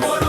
Good.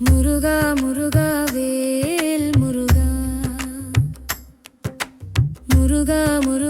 Muruga Muruga வேல் முருகா. முருகா முருகா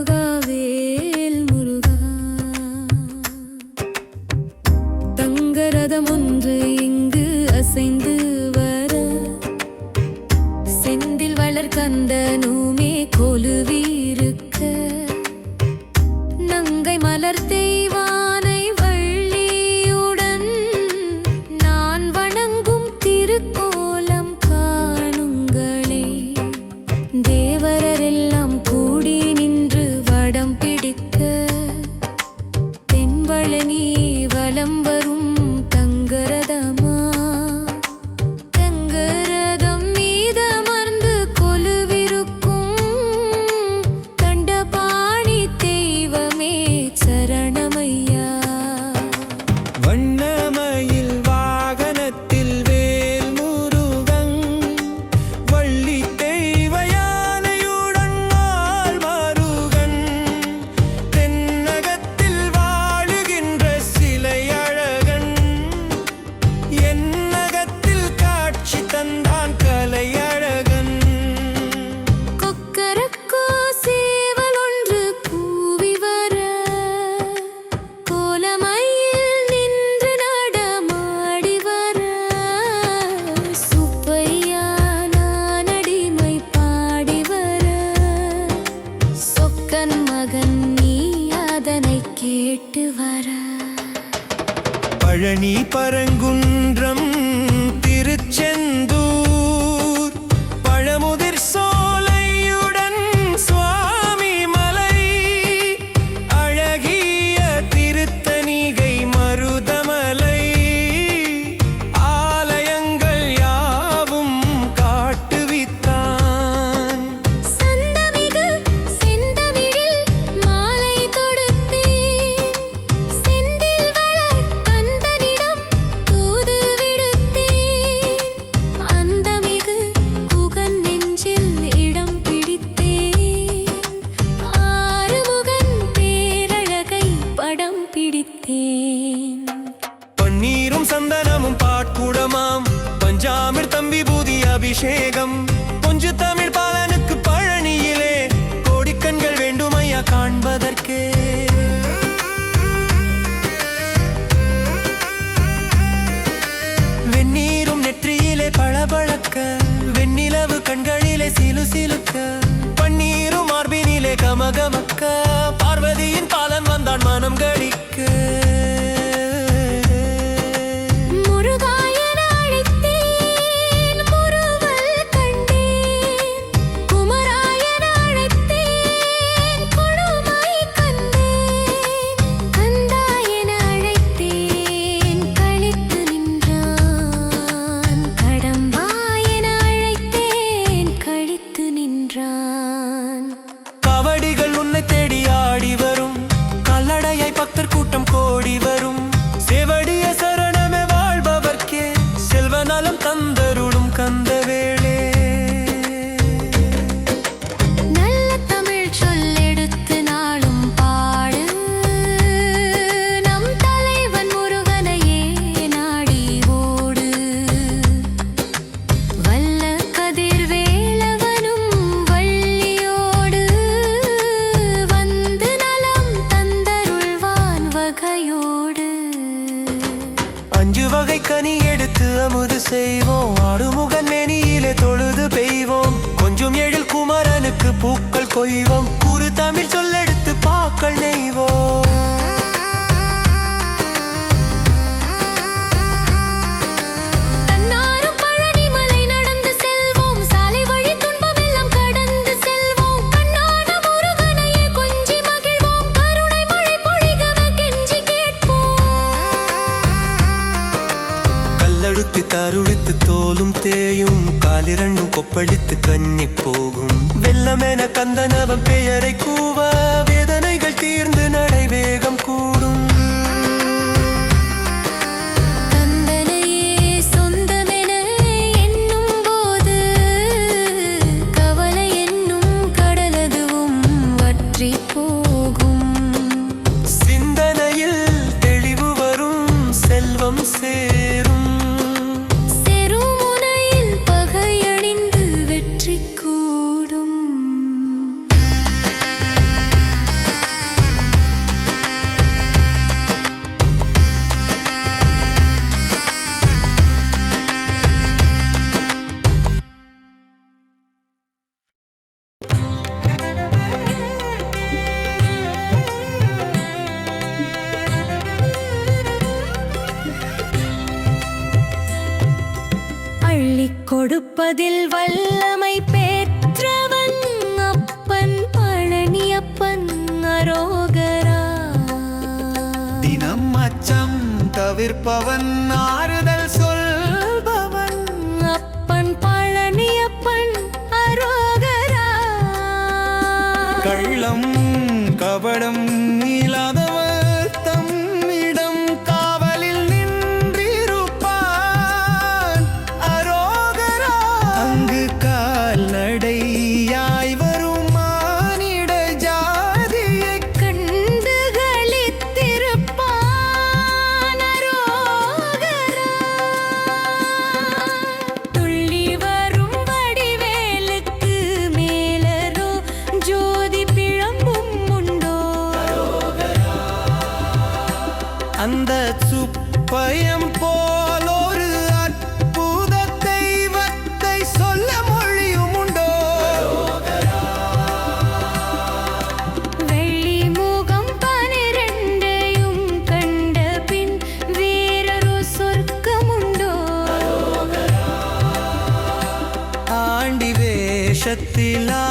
கேட்டு வர. பழனி பரங்குன்றம் சிலுக்க சந்தனவன் பெயரை കൊടുപ്പതിൽ വല്ലമൈ പേത്രവൻ അപ്പൻ പഴനിയപ്പൻ അരോഗരാ ദിനം അച്ചം തവിർപ്പവൻ அந்த சுப்பயம் போல ஒரு அற்புத தெய்வத்தை சொல்ல மொழியும் உண்டோ? வெள்ளி முகம் பனிரெண்டையும் கண்ட பின் வேறொரு சொர்க்கமுண்டோ ஆண்டி வேஷத்திலா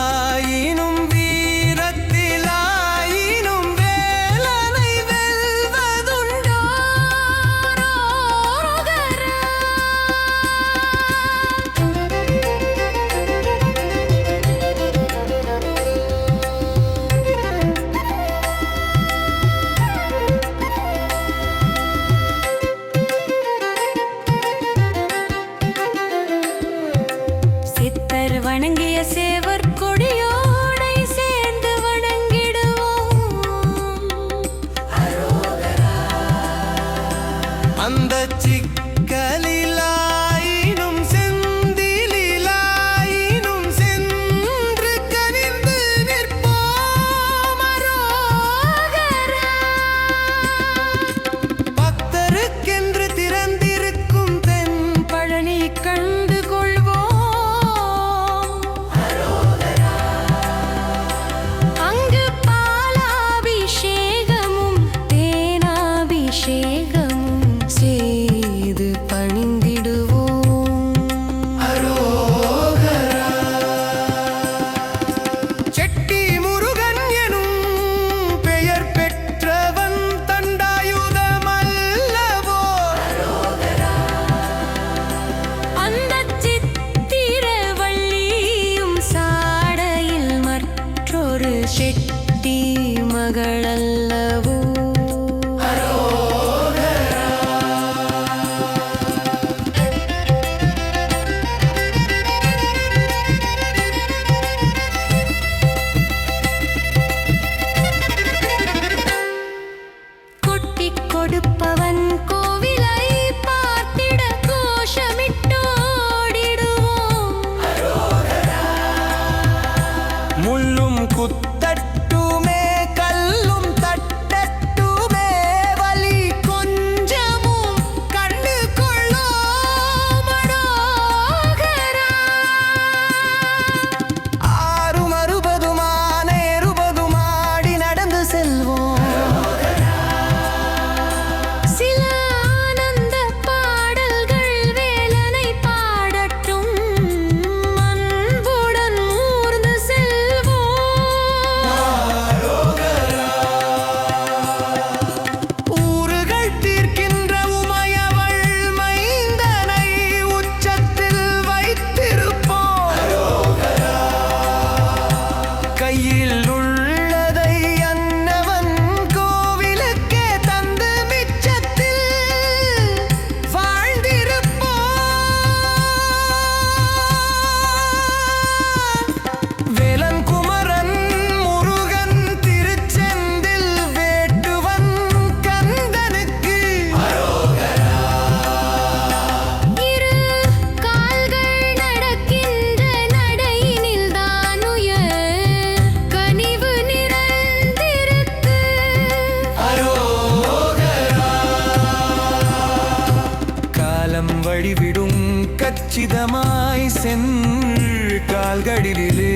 வழிவிடும் கச்சிதமாய் சென்று கால்களிலே